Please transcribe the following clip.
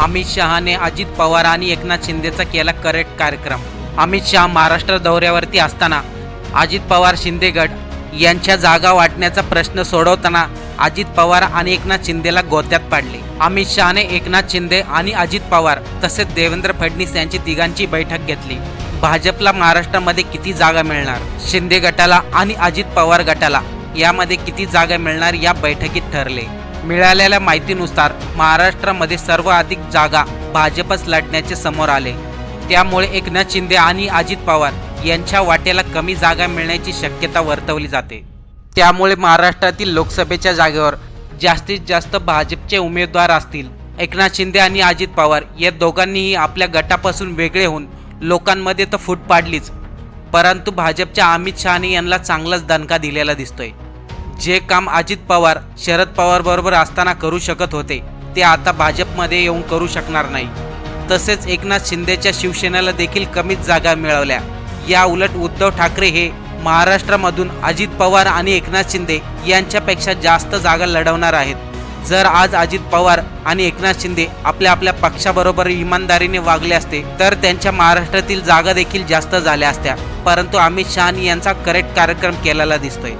अमित शहाने अजित पवार आणि एकनाथ शिंदेचा केला करेक्ट कार्यक्रम. अमित शहा महाराष्ट्र दौऱ्यावरती असताना अजित पवार शिंदे गट यांच्या जागा वाटण्याचा प्रश्न सोडवताना अजित पवार आणि एकनाथ शिंदेला गोत्यात पाडले. अमित शहाने एकनाथ शिंदे आणि अजित पवार तसेच देवेंद्र फडणवीस यांची तिघांची बैठक घेतली. भाजपला महाराष्ट्रामध्ये किती जागा मिळणार? शिंदे गटाला आणि अजित पवार गटाला यामध्ये किती जागा मिळणार या बैठकीत ठरले. मिळालेल्या माहितीनुसार महाराष्ट्रामध्ये सर्वाधिक जागा भाजपच लढण्याचे समोर आले. त्यामुळे एकनाथ शिंदे आणि अजित पवार यांच्या वाटेला कमी जागा मिळण्याची शक्यता वर्तवली जाते. त्यामुळे महाराष्ट्रातील लोकसभेच्या जागेवर जास्तीत जास्त भाजपचे उमेदवार असतील एकनाथ शिंदे आणि अजित पवार या दोघांनीही आपल्या गटापासून वेगळे होऊन लोकांमध्ये तर फूट पाडलीच. परंतु भाजपच्या अमित शहाने यांना चांगलाच दणका दिलेला दिसतोय. जे काम अजित पवार शरद पवार बरोबर असताना करू शकत होते ते आता भाजपमध्ये येऊन करू शकणार नाही. तसेच एकनाथ शिंदेच्या शिवसेनेला देखील कमीच जागा मिळवल्या. या उलट उद्धव ठाकरे हे महाराष्ट्रामधून अजित पवार आणि एकनाथ शिंदे यांच्यापेक्षा जास्त जागा लढवणार आहेत. जर आज अजित पवार आणि एकनाथ शिंदे आपल्या आपल्या पक्षाबरोबर इमानदारीने वागले असते तर त्यांच्या महाराष्ट्रातील जागा देखील जास्त झाल्या असत्या. परंतु अमित शहानी यांचा करेक्ट कार्यक्रम केलेला दिसतोय.